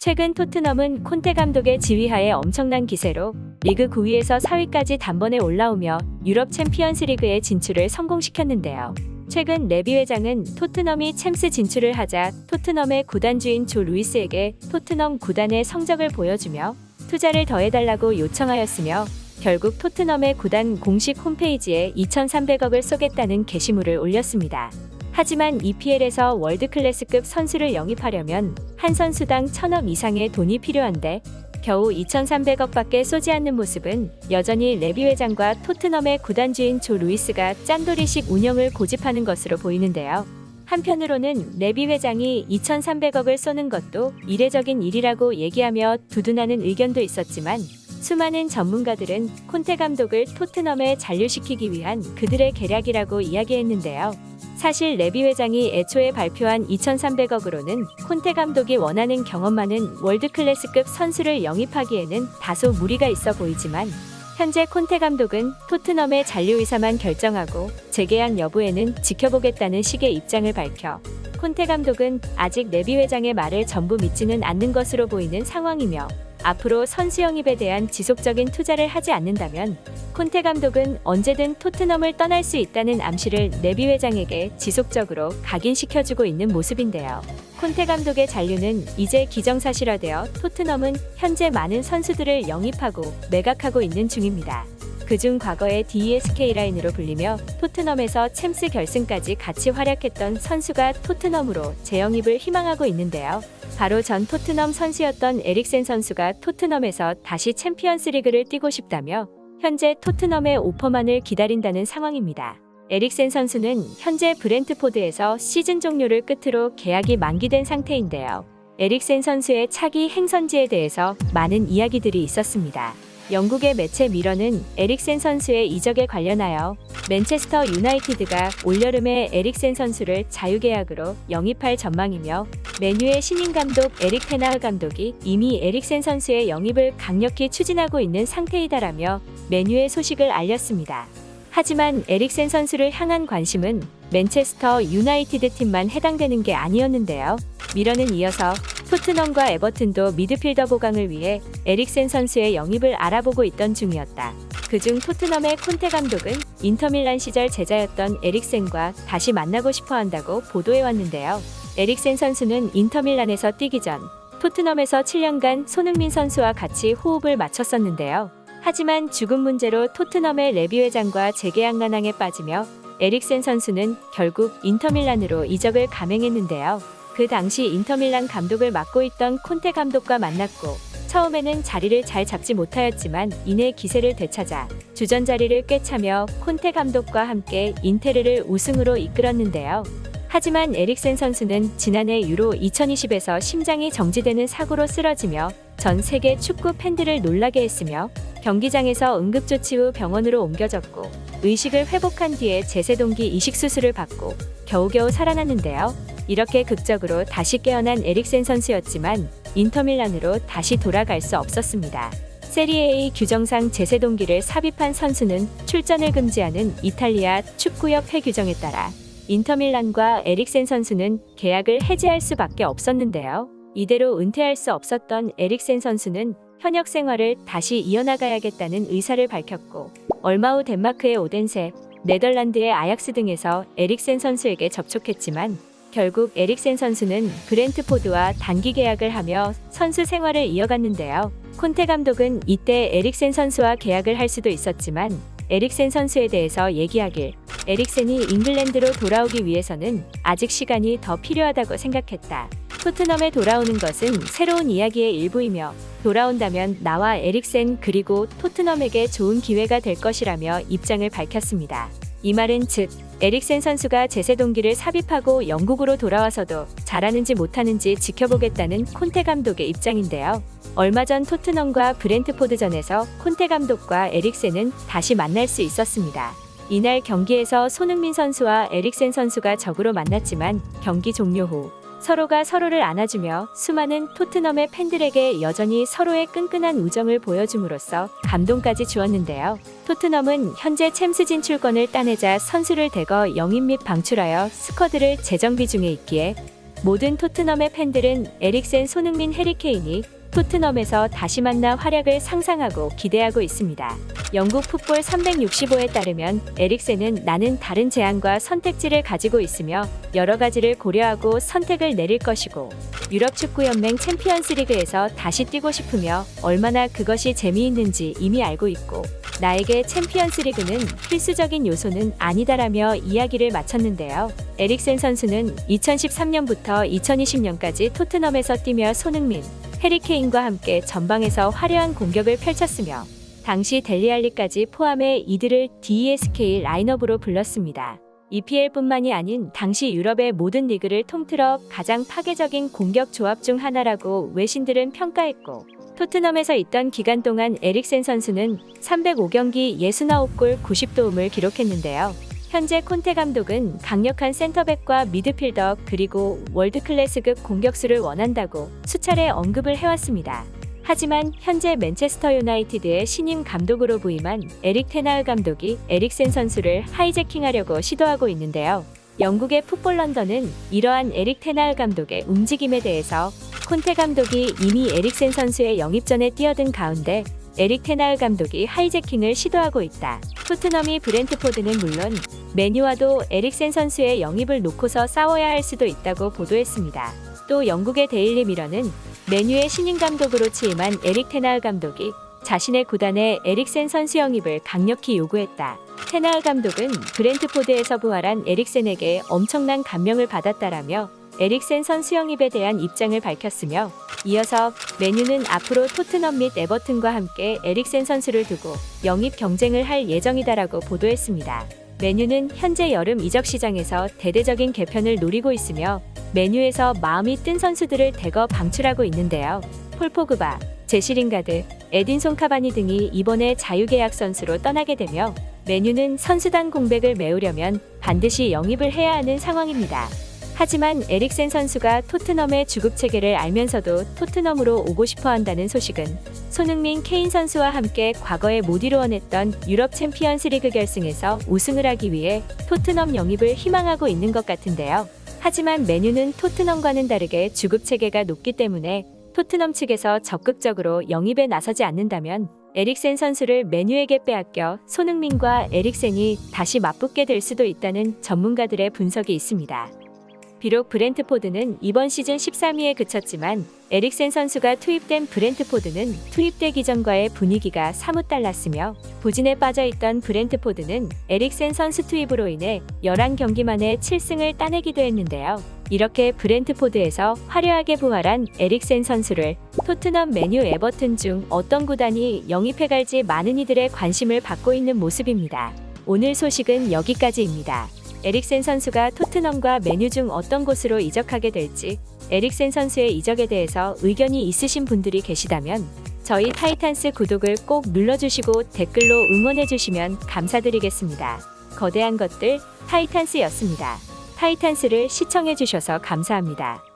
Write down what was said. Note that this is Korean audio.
최근 토트넘은 콘테 감독의 지휘하에 엄청난 기세로 리그 9위에서 4위까지 단번에 올라오며 유럽 챔피언스 리그의 진출을 성공시켰는데요. 최근 레비 회장은 토트넘이 챔스 진출을 하자 토트넘의 구단주인 조 루이스에게 토트넘 구단의 성적을 보여주며 투자를 더해달라고 요청하였으며 결국 토트넘의 구단 공식 홈페이지에 2,300억을 쏘겠다는 게시물을 올렸습니다. 하지만 EPL에서 월드클래스급 선수를 영입하려면 한 선수당 1,000억 이상의 돈이 필요한데 겨우 2,300억밖에 쏘지 않는 모습은 여전히 레비 회장과 토트넘의 구단주인 조 루이스가 짠돌이식 운영을 고집하는 것으로 보이는데요. 한편으로는 레비 회장이 2,300억을 쏘는 것도 이례적인 일이라고 얘기하며 두둔하는 의견도 있었지만 수많은 전문가들은 콘테 감독을 토트넘에 잔류시키기 위한 그들의 계략이라고 이야기했는데요. 사실 레비 회장이 애초에 발표한 2,300억으로는 콘테 감독이 원하는 경험 많은 월드클래스급 선수를 영입하기에는 다소 무리가 있어 보이지만 현재 콘테 감독은 토트넘의 잔류 의사만 결정하고 재계약 여부에는 지켜보겠다는 식의 입장을 밝혀 콘테 감독은 아직 레비 회장의 말을 전부 믿지는 않는 것으로 보이는 상황이며 앞으로 선수 영입에 대한 지속적인 투자를 하지 않는다면 콘테 감독은 언제든 토트넘을 떠날 수 있다는 암시를 레비 회장에게 지속적으로 각인시켜주고 있는 모습인데요. 콘테 감독의 잔류는 이제 기정사실화되어 토트넘은 현재 많은 선수들을 영입하고 매각하고 있는 중입니다. 그중 과거의 DESK 라인으로 불리며 토트넘에서 챔스 결승까지 같이 활약했던 선수가 토트넘으로 재영입을 희망하고 있는데요. 바로 전 토트넘 선수였던 에릭센 선수가 토트넘에서 다시 챔피언스 리그를 뛰고 싶다며 현재 토트넘의 오퍼만을 기다린다는 상황입니다. 에릭센 선수는 현재 브렌트포드에서 시즌 종료를 끝으로 계약이 만기된 상태인데요. 에릭센 선수의 차기 행선지에 대해서 많은 이야기들이 있었습니다. 영국의 매체 미러는 에릭센 선수의 이적에 관련하여 맨체스터 유나이티드가 올여름에 에릭센 선수를 자유계약으로 영입할 전망이며 메뉴의 신임 감독 에릭 테나흐 감독이 이미 에릭센 선수의 영입을 강력히 추진하고 있는 상태이다라며 메뉴의 소식을 알렸습니다. 하지만 에릭센 선수를 향한 관심은 맨체스터 유나이티드 팀만 해당되는 게 아니었는데요. 미러는 이어서 토트넘과 에버튼도 미드필더 보강을 위해 에릭센 선수의 영입을 알아보고 있던 중이었다. 그중 토트넘의 콘테 감독은 인터밀란 시절 제자였던 에릭센과 다시 만나고 싶어 한다고 보도해 왔는데요. 에릭센 선수는 인터밀란에서 뛰기 전 토트넘에서 7년간 손흥민 선수와 같이 호흡을 맞췄었는데요. 하지만 죽음 문제로 토트넘의 레비 회장과 재계약 난항에 빠지며 에릭센 선수는 결국 인터밀란으로 이적을 감행했는데요. 그 당시 인터밀란 감독을 맡고 있던 콘테 감독과 만났고 처음에는 자리를 잘 잡지 못하였지만 이내 기세를 되찾아 주전 자리를 꿰차며 콘테 감독과 함께 인테르를 우승으로 이끌었는데요. 하지만 에릭센 선수는 지난해 유로 2020에서 심장이 정지되는 사고로 쓰러지며 전 세계 축구 팬들을 놀라게 했으며 경기장에서 응급조치 후 병원으로 옮겨졌고 의식을 회복한 뒤에 제세동기 이식 수술을 받고 겨우겨우 살아났는데요. 이렇게 극적으로 다시 깨어난 에릭센 선수였지만 인터밀란으로 다시 돌아갈 수 없었습니다. 세리에A 규정상 제세 동기를 삽입한 선수는 출전을 금지하는 이탈리아 축구협회 규정에 따라 인터밀란과 에릭센 선수는 계약을 해지할 수밖에 없었는데요. 이대로 은퇴할 수 없었던 에릭센 선수는 현역 생활을 다시 이어나가야겠다는 의사를 밝혔고 얼마 후 덴마크의 오덴세, 네덜란드의 아약스 등에서 에릭센 선수에게 접촉했지만 결국 에릭센 선수는 브렌트포드와 단기 계약을 하며 선수 생활을 이어갔는데요. 콘테 감독은 이때 에릭센 선수와 계약을 할 수도 있었지만 에릭센 선수에 대해서 얘기하길 에릭센이 잉글랜드로 돌아오기 위해서는 아직 시간이 더 필요하다고 생각했다. 토트넘에 돌아오는 것은 새로운 이야기의 일부이며 돌아온다면 나와 에릭센 그리고 토트넘에게 좋은 기회가 될 것이라며 입장을 밝혔습니다. 이 말은 즉 에릭센 선수가 제세 동기를 삽입하고 영국으로 돌아와서도 잘하는지 못하는지 지켜보겠다는 콘테 감독의 입장인데요. 얼마 전 토트넘과 브렌트포드전에서 콘테 감독과 에릭센은 다시 만날 수 있었습니다. 이날 경기에서 손흥민 선수와 에릭센 선수가 적으로 만났지만 경기 종료 후 서로가 서로를 안아주며 수많은 토트넘의 팬들에게 여전히 서로의 끈끈한 우정을 보여줌으로써 감동까지 주었는데요. 토트넘은 현재 챔스 진출권을 따내자 선수를 대거 영입 및 방출하여 스쿼드를 재정비 중에 있기에 모든 토트넘의 팬들은 에릭센, 손흥민, 해리케인이 토트넘에서 다시 만나 활약을 상상하고 기대하고 있습니다. 영국 풋볼 365에 따르면 에릭센은 나는 다른 제안과 선택지를 가지고 있으며 여러 가지를 고려하고 선택을 내릴 것이고 유럽 축구 연맹 챔피언스 리그에서 다시 뛰고 싶으며 얼마나 그것이 재미있는지 이미 알고 있고 나에게 챔피언스 리그는 필수적인 요소는 아니다라며 이야기를 마쳤는데요. 에릭센 선수는 2013년부터 2020년까지 토트넘에서 뛰며 손흥민, 해리케인과 함께 전방에서 화려한 공격을 펼쳤으며 당시 델리알리까지 포함해 이들을 DESK 라인업으로 불렀습니다. EPL뿐만이 아닌 당시 유럽의 모든 리그를 통틀어 가장 파괴적인 공격 조합 중 하나라고 외신들은 평가했고 토트넘에서 있던 기간 동안 에릭센 선수는 305경기 69골 90도움을 기록했는데요. 현재 콘테 감독은 강력한 센터백과 미드필더 그리고 월드클래스급 공격수를 원한다고 수차례 언급을 해왔습니다. 하지만 현재 맨체스터 유나이티드의 신임 감독으로 부임한 에릭 테나을 감독이 에릭센 선수를 하이제킹하려고 시도하고 있는데요. 영국의 풋볼 런던은 이러한 에릭 테나을 감독의 움직임에 대해서 콘테 감독이 이미 에릭센 선수의 영입 전에 뛰어든 가운데 에릭 테나을 감독이 하이제킹을 시도하고 있다. 토트넘이 브렌트포드는 물론 메뉴와도 에릭센 선수의 영입을 놓고서 싸워야 할 수도 있다고 보도했습니다. 또 영국의 데일리 미러는 메뉴의 신임 감독으로 취임한 에릭 테나을 감독이 자신의 구단에 에릭센 선수 영입을 강력히 요구했다. 테나을 감독은 브렌트포드에서 부활한 에릭센에게 엄청난 감명을 받았다라며 에릭센 선수 영입에 대한 입장을 밝혔으며 이어서 메뉴는 앞으로 토트넘 및 에버튼과 함께 에릭센 선수를 두고 영입 경쟁을 할 예정이다라고 보도했습니다. 메뉴는 현재 여름 이적 시장에서 대대적인 개편을 노리고 있으며 메뉴에서 마음이 뜬 선수들을 대거 방출하고 있는데요. 폴 포그바, 제시 링가드, 에딘손 카바니 등이 이번에 자유계약 선수로 떠나게 되며 메뉴는 선수단 공백을 메우려면 반드시 영입을 해야 하는 상황입니다. 하지만 에릭센 선수가 토트넘의 주급 체계를 알면서도 토트넘으로 오고 싶어 한다는 소식은 손흥민, 케인 선수와 함께 과거에 못 이루어냈던 유럽 챔피언스 리그 결승에서 우승을 하기 위해 토트넘 영입을 희망하고 있는 것 같은데요. 하지만 메뉴는 토트넘과는 다르게 주급 체계가 높기 때문에 토트넘 측에서 적극적으로 영입에 나서지 않는다면 에릭센 선수를 메뉴에게 빼앗겨 손흥민과 에릭센이 다시 맞붙게 될 수도 있다는 전문가들의 분석이 있습니다. 비록 브렌트포드는 이번 시즌 13위에 그쳤지만 에릭센 선수가 투입된 브렌트포드는 투입되기 전과의 분위기가 사뭇 달랐으며 부진에 빠져있던 브렌트포드는 에릭센 선수 투입으로 인해 11경기 만에 7승을 따내기도 했는데요. 이렇게 브렌트포드에서 화려하게 부활한 에릭센 선수를 토트넘 메뉴 에버튼 중 어떤 구단이 영입해갈지 많은 이들의 관심을 받고 있는 모습입니다. 오늘 소식은 여기까지입니다. 에릭센 선수가 토트넘과 메뉴 중 어떤 곳으로 이적하게 될지 에릭센 선수의 이적에 대해서 의견이 있으신 분들이 계시다면 저희 타이탄스 구독을 꼭 눌러주시고 댓글로 응원해주시면 감사드리겠습니다. 거대한 것들 타이탄스였습니다. 타이탄스를 시청해주셔서 감사합니다.